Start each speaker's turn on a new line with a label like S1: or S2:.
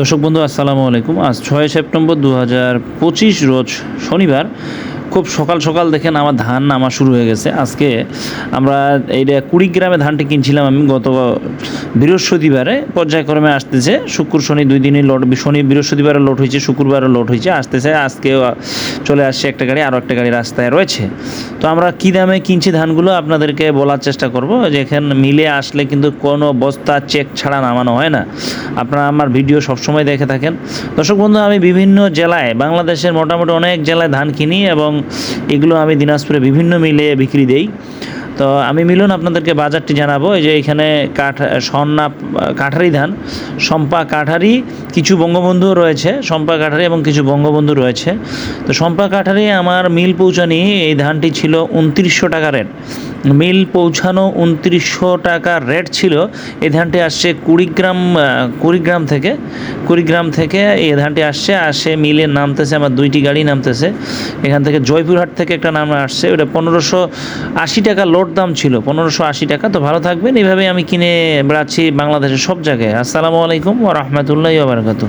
S1: দর্শক বন্ধু, আসসালামু আলাইকুম। আজ ছয় সেপ্টেম্বর দু হাজার পঁচিশ রোজ শনিবার। খুব সকাল সকাল দেখেন আমার ধান নামা শুরু হয়ে গেছে। আজকে আমরা এইটা কুড়িগ্রামে ধানটি কিনছিলাম আমি গত বৃহস্পতিবারে পর্যায়ক্রমে আসতেছে, শুক্র, শনি দুই দিনই লোড শনি বৃহস্পতিবারে লোড হয়েছে, শুক্রবারে লোড হয়েছে, আসতেছে আজকে চলে আসছে একটা গাড়ি, আরও একটা গাড়ি রাস্তায় রয়েছে। তো আমরা কী দামে কিনছি ধানগুলো আপনাদেরকে বলার চেষ্টা করব যে এখানে মিলে আসলে কিন্তু কোনো বস্তা চেক ছাড়া নামানো হয় না। আপনারা আমার ভিডিও সবসময় দেখে থাকেন। দর্শক বন্ধু, আমি বিভিন্ন জেলায়, বাংলাদেশের মোটামুটি অনেক জেলায় ধান কিনি এবং এগুলো আমি দিনাজপুরে বিভিন্ন মিলে বিক্রি দেই। তো আমি মিলন আপনাদেরকে বাজারটি জানাব। এই যে এখানে কাঠ সন্না কাঠারি ধান সম্পা কাঠারি, কিছু বঙ্গবন্ধু রয়েছে সম্পা কাঠারি এবং কিছু বঙ্গবন্ধু রয়েছে। তো সম্পা কাঠারি আমার মিল পৌঁছানি এই ধানটি ছিল উনত্রিশশো টাকা রেট। মিল পৌঁছানো উনত্রিশশো টাকা রেট ছিল। এই ধানটি আসছে কুড়িগ্রাম কুড়িগ্রাম থেকে কুড়িগ্রাম থেকে এই ধানটি আসছে আসে মিলে নামতেছে, আমার দুইটি গাড়ি নামতেছে। এখান থেকে জয়পুরহাট থেকে একটা নাম আসছে, ওটা পনেরোশো আশি টাকা লোড দাম ছিল, পনেরোশো আশি টাকা। তো ভালো থাকবেন এইভাবে আমি কিনে বেড়াচ্ছি বাংলাদেশের সব জায়গায়। আসসালামু আলাইকুম ও রহমতুল্লাহ বারকাতু